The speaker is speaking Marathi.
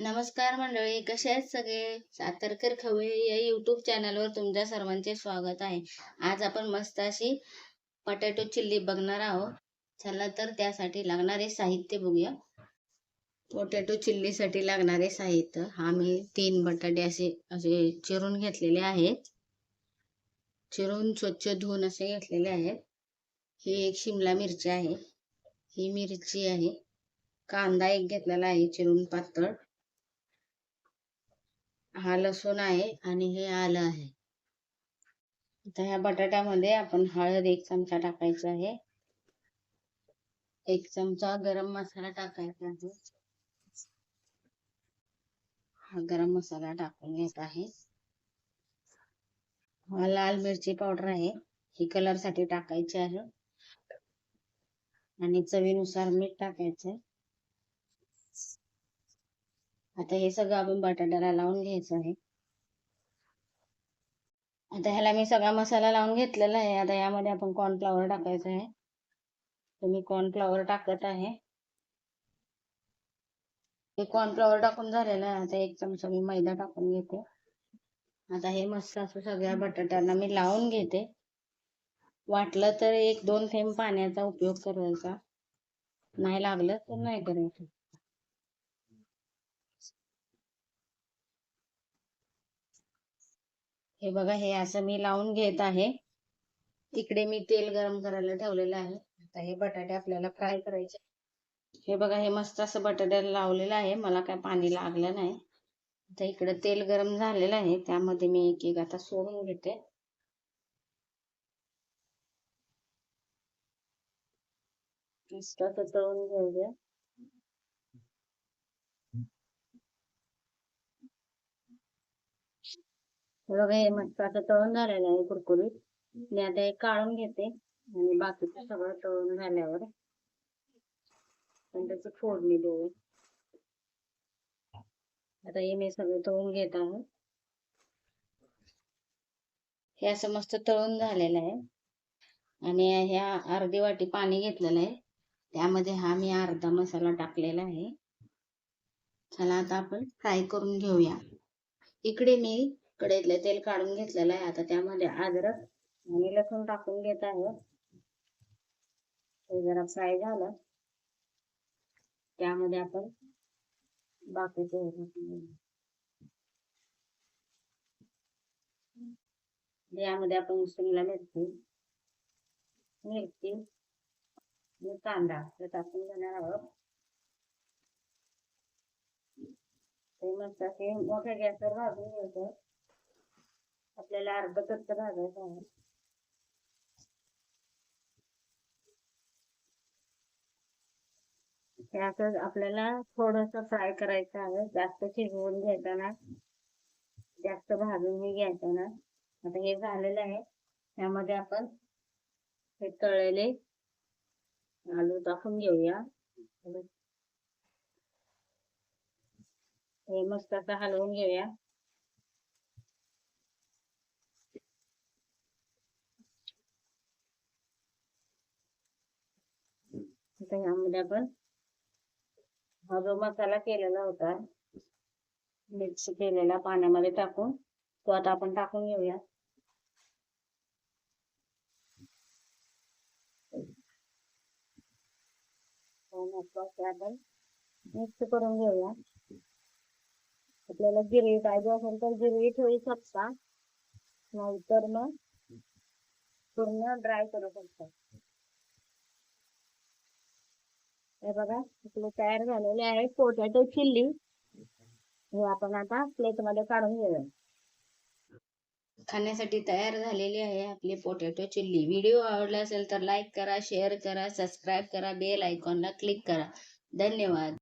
नमस्कार मंडळी कसे आहेत सगळे? सातारकर खवळे या युट्यूब चॅनलवर तुमच्या सर्वांचे स्वागत आहे. आज आपण मस्त अशी पटॅटो चिल्ली बघणार आहोत. चला तर त्यासाठी लागणारे साहित्य बघूया. पोटॅटो चिल्लीसाठी लागणारे साहित्य. हा मी तीन बटाटे असे असे चिरून घेतलेले आहेत. चिरून स्वच्छ धुवून असे घेतलेले आहेत. ही एक शिमला मिरची आहे. ही मिरची आहे. कांदा एक घेतलेला आहे चिरून पातळ. हा लसूण आहे आणि हे आलं आहे. आता ह्या बटाट्यामध्ये आपण हळद एक चमचा टाकायचा आहे. एक चमचा गरम मसाला टाकायचा आहे. हा गरम मसाला टाकून घेत आहे. हा लाल मिरची पावडर आहे. ही कलरसाठी टाकायची आहे. आणि चवीनुसार मीठ टाकायचंय आता हे सगळं आपण बटाट्याला लावून घ्यायचं आहे. आता ह्याला मी सगळा मसाला लावून घेतलेला आहे. आता यामध्ये आपण कॉर्नफ्लॉवर टाकायचं आहे. तुम्ही मी कॉर्नफ्लॉवर टाकत आहे. हे कॉर्नफ्लॉवर टाकून झालेलं आहे. आता एक चमचा मी मैदा टाकून घेते. आता हे मस्त असं सगळ्या बटाट्याला मी लावून घेते. वाटलं तर एक दोन थेंब पाण्याचा उपयोग करायचा. नाही लागलं तर नाही करायचं. हे बघा हे असं मी लावून घेत आहे. इकडे मी तेल गरम करायला ठेवलेलं आहे. आता हे बटाटे आपल्याला फ्राय करायचे. हे बघा हे मस्त असं बटाट्याला लावलेलं आहे. मला काय पाणी लागलं नाही. आता इकडे तेल गरम झालेलं आहे. त्यामध्ये मी एक एक आता सोडून घेते. मस्त असं तळून घेऊया. बघा हे मस्त तळून झालेलं आहे कुरकुरीत. मी आता हे काढून घेते आणि बाकीचं सगळं तळून झाल्यावर पण त्याची फोडणी देऊ. आता हे मी सगळं तळून घेत आहे. हे असं मस्त तळून झालेलं आहे. आणि ह्या अर्धी वाटी पाणी घेतलेलं आहे. त्यामध्ये हा मी अर्धा मसाला टाकलेला आहे. चला आता आपण फ्राय करून घेऊया. इकडे मी कढईतले तेल काढून घेतलेलं आहे. आता त्यामध्ये अद्रक आणि लसूण टाकून घेत आहे. ते जरा फ्राय झालं. त्यामध्ये आपण बाकीचे यामध्ये आपण शिमला मिरची मिरची आणि कांदा हे टाकून घेणार आहोत. ते मस्त असे मोठ्या गॅसवर भाजून घ्यायचं. आपल्याला अर्ध कच्च भाजायचं आहे. हे असं आपल्याला थोडस फ्राय करायचं आहे. जास्त शिजवून घ्यायचा जास्त भाजून घ्यायचं ना आता हे झालेलं आहे. त्यामध्ये आपण हे तळलेले आलू टाकून घेऊया. हे मस्त असं हलवून घेऊया. आता ह्यामध्ये आपण हा जो मसाला केलेला होता मिक्स केलेला पाण्यामध्ये टाकून तो आता आपण टाकून घेऊया. आपण मिक्स करून घेऊया. आपल्याला गिरवी पाहिजे असेल तर गिरवी ठेवू शकता नाहीतर मग पूर्ण ड्राय करू शकता. हे बघा आपले तयार झालेले आहे पोटॅटो चिल्ली हे आपण आता प्लेटमध्ये काढून घेऊया. खाण्यासाठी तयार झालेली आहे आपली पोटॅटो चिल्ली व्हिडिओ आवडला असेल तर लाईक करा शेअर करा सबस्क्राईब करा बेल आयकॉनला क्लिक करा. धन्यवाद.